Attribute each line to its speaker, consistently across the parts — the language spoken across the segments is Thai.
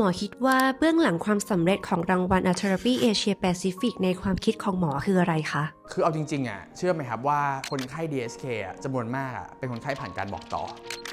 Speaker 1: หมอคิดว่าเบื้องหลังความสำเร็จของรางวัล a t h e r a p y Asia Pacific ในความคิดของหมอคืออะไรคะ
Speaker 2: คือเอาจริงๆอะเชื่อไหมครับว่าคนไข้ DSK อะจำนวนมากอะเป็นคนไข้ผ่านการบอกต่อ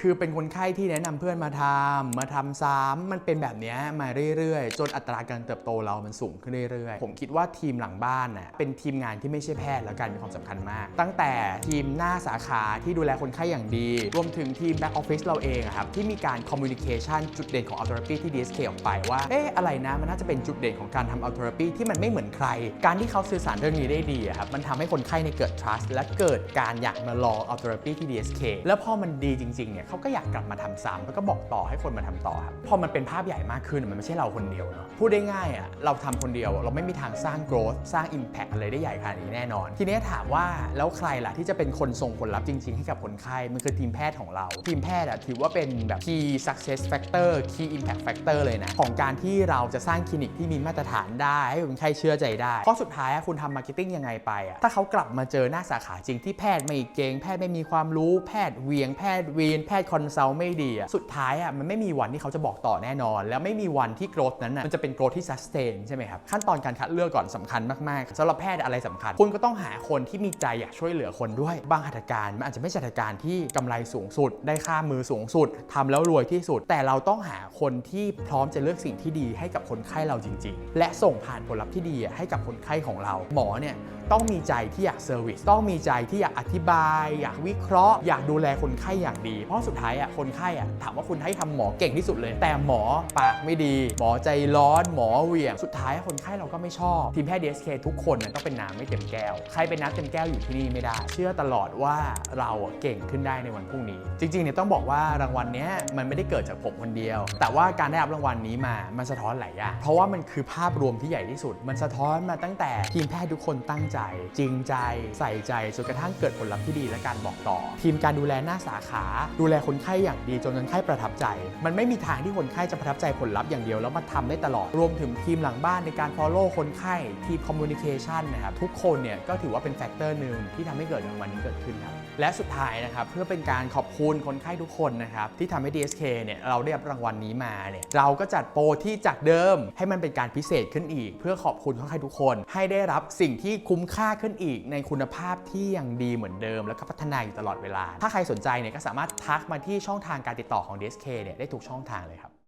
Speaker 2: คือเป็นคนไข้ที่แนะนำเพื่อนมาทำมาทำซ้ำมันเป็นแบบนี้มาเรื่อยๆ จนอัตราการเติบโตเรามันสูงขึ้นเรื่อยๆ ผมคิดว่าทีมหลังบ้านน่ะเป็นทีมงานที่ไม่ใช่แพทย์แล้วกันมีความสำคัญมาก ตั้งแต่ทีมหน้าสาขาที่ดูแลคนไข้อย่างดี รวมถึงทีม back office เราเองอะครับที่มีการ communication จุดเด่นของ a l t h e r a p y ที่ DSK ออกไปว่าเอ๊ะอะไรนะมันน่าจะเป็นจุดเด่นของการทำ a l t h e r a p y ที่มันไม่เหมือนใคร การที่เขาสื่อสารเรื่องนี้ได้ดีอะครับมันทำให้คนไข้ในเกิด trust และเกิดการอยากมาลอง a l t h e r a p y ที่ DSK แล้วพอมันดีจริงๆเนี่ยเขาก็อยากกลับมาทำซ้ำแล้วก็บอกต่อให้คนมาทำต่อครับพอมันเป็นภาพใหญ่มากขึ้นมันไม่ใช่เราคนเดียวเนาะพูดได้ง่ายอะเราทำคนเดียวเราไม่มีทางสร้าง growth สร้าง impact อะไรได้ใหญ่ขนาดนี้แน่นอน ทีนี้ถามว่าแล้วใครล่ะที่จะเป็นคนส่งผลลัพธ์จริง ๆ ให้กับคนไข้มันคือทีมแพทย์ของเรา ทีมแพทย์อะถือว่าเป็นแบบ key success factor key impact factor เลยนะของการที่เราจะสร้างคลินิกที่มีมาตรฐานได้ให้คนไข้เชื่อใจได้เพราะสุดท้ายอะคุณทำมาร์เก็ตติ้งยังไงไปอะถ้าเขากลับมาเจอหน้าสาขาจริงที่แพทย์ไม่เก่งแพทย์ไม่มีความรู้แพทย์เวียงแพทย์วีนแพทย์คอนซัลท์ไม่ดีอะสุดท้ายอะมันไม่มีวันที่เขาจะบอกต่อแน่นอน แล้วไม่มีวันที่ growth นั้นอะมันจะเป็น growth ที่ sustain ใช่ไหมครับขั้นตอนการคัดเลือกก่อนสำคัญมากๆสำหรับแพทย์อะไรสำคัญ คุณก็ต้องหาคนที่มีใจอยากช่วยเหลือคนด้วย บางหัตถการมันอาจจะไม่ใช่หัตถการที่กำไรสูงสุด ได้ค่ามือสูงสุดทำแล้วรวยที่สุด แต่เราต้องหาคนที่พร้อมจะเลือกสิ่งที่ดีให้กับคนไข้เราจริง ๆ และส่งผ่านผลลัพธ์ที่ดีให้กับคนไข้ของเรา หมอเนี่ยต้องมีใจที่อยากเซอร์วิสต้องมีใจที่อยากอธิบาย อยากวิเคราะห์ อยากดูแลคนไข้อย่างดีเพราะสุดท้ายอะคนไข้อะถามว่าคนไข้ทำหมอเก่งที่สุดเลย แต่หมอปากไม่ดี หมอใจร้อนหมอเหวี่ยง สุดท้ายคนไข้เราก็ไม่ชอบ ทีมแพทย์ DSK ทุกคนน่ะต้องเป็นน้ำไม่เต็มแก้ว ใครเป็นน้ำเต็มแก้วอยู่ที่นี่ไม่ได้ เชื่อตลอดว่าเราเก่งขึ้นได้ในวันพรุ่งนี้ จริงๆเนี่ยต้องบอกว่ารางวัลเนี้ยมันไม่ได้เกิดจากผมคนเดียว แต่ว่าการได้รับรางวัลนี้มามันสะท้อนหลายอย่างเพราะว่ามันคือภาพรวมที่ใหญ่ที่สุด มันสะท้อนมาตั้งแต่ทีมแพทย์ทุกคนตั้งใจ จริงใจใส่ใจจนกระทั่งเกิดผลลัพธ์ที่ดีและการบอกต่อ ทีมการดูแลหน้าสาขาดูแลคนไข้อย่างดีจนคนไข้ประทับใจ มันไม่มีทางที่คนไข้จะประทับใจผลลัพธ์อย่างเดียวแล้วมาทำได้ตลอด รวมถึงทีมหลังบ้านในการ follow คนไข้ทีม communication นะครับทุกคนเนี่ยก็ถือว่าเป็นแฟกเตอร์หนึ่งที่ทำให้เกิดรางวัลนี้เกิดขึ้นครับและสุดท้ายนะครับเพื่อเป็นการขอบคุณคนไข้ทุกคนนะครับที่ทำให้ DSK เนี่ยเราได้รับรางวัลนี้มาเนี่ยเราก็จัดโปรที่จากเดิมให้มันเป็นการพิเศษขึ้นอีก เพื่อขอบคุณคนไข้ทุกคน ให้ได้รับสิ่งที่คุ้มค่าขึ้นอีก ในคุณภาพที่ยังดีเหมือนเดิม แล้วก็พัฒนาอยู่ตลอดเวลา ถ้าใครสนใจเนี่ยก็สามารถทักมาที่ช่องทางการติดต่อของ DSK เนี่ยได้ทุกช่องทางเลยครับ